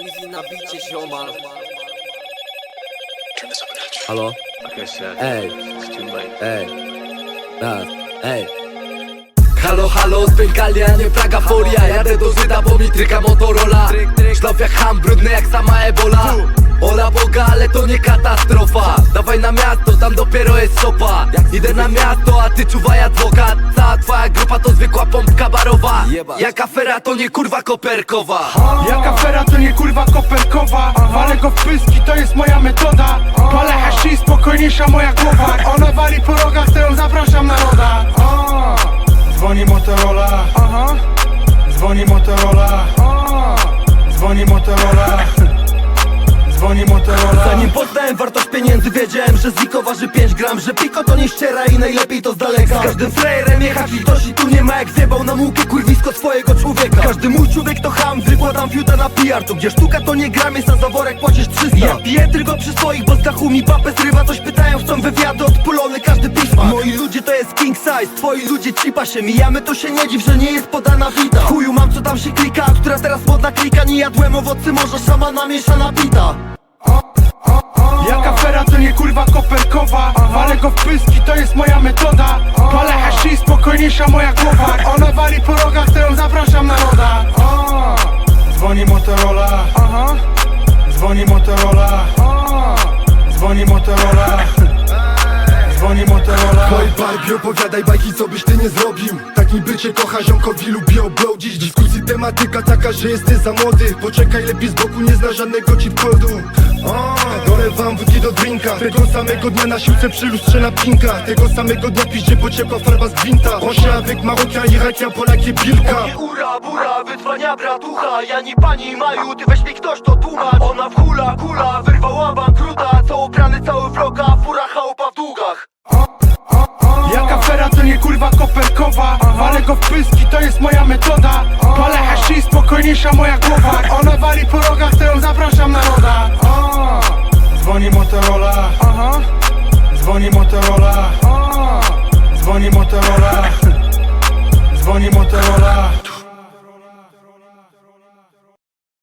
Easy nabicie zioma Halo? Like I said, Ej, it's too late. ej, ej. Halo, halo, spękali, a nie Praga Foria. Jadę do Żyda, bo mi tryka Motorola. Szlaf jak ham, brudny jak sama Ebola Ola Boga, ale to nie katastrofa. Dawaj na miasto, tam dopiero jest sopa. Idę na miasto, a ty czuwaj adwokat. Cała twoja grupa to zwykła pompka barowa. Jak afera to nie kurwa koperkowa. Jak afera to nie kurwa koperkowa. Walę go w pyski, to jest moja metoda. Palę hashi, spokojniejsza moja głowa. Ona wali po rogach, Wartość pieniędzy Wiedziałem, że ziko waży 5 gram Że piko to nie ściera i najlepiej to z daleka. Z każdym frajerem jechać litości tu nie ma Jak zjebał na mułkę kurwisko swojego człowieka. Każdy mój człowiek to ham Wykładam fiuta na PR Tu gdzie sztuka to nie gram Jest za zaworek płacisz 300 Ja piję tylko przy swoich Bo z dachu mi papę zrywa Coś pytają, chcą wywiady Odpulony każdy pisma. Moi ludzie to jest king size Twoi ludzie cipa się Mijamy to się nie dziw, że nie jest podana wita. Chuju mam co tam się klika Która teraz modna klika Nie jadłem owocy morza Szamana mieszana pita Jak afera to nie kurwa koperkowa? Walę go w pyski, to jest moja metoda. Palę hashi, spokojniejsza moja głowa. Ona wali po rogach, to ją zapraszam na roda. Dzwoni Motorola. Dzwoni Motorola. Dzwoni Motorola. Dzwoni Motorola. Oj Barbie, opowiadaj bajki, co byś ty nie zrobił? Tak niby cię kocha, ziomkowi lubi oblodzić Dyskusji tematyka taka, że jesteś za młody. Poczekaj, lepiej z boku, nie zna żadnego cheat codu Dolewam wódki do drinka. Tego samego dnia na siłce przy lustrze na pinka. Tego samego dnia piździe pociekła farba z gwinta. Osia, avec Maroka, Irakia, Polakie, pilka Nie ura, bura, wyzwania bratucha. Ja ni pani Maju, ty weź mi ktoś to tłumacz. Ona w hula, kula, wyrwała bankruta Co ubrany cały wroga, fura chałupa w długach. Jak afera to nie kurwa koperkowa? Walę go w pyski, to jest moja metoda. Palę hashi, spokojniejsza moja głowa. Ona wali po rogach, to ją zapraszam Dzwoni Motorola. Dzwoni Motorola. Dzwoni Motorola.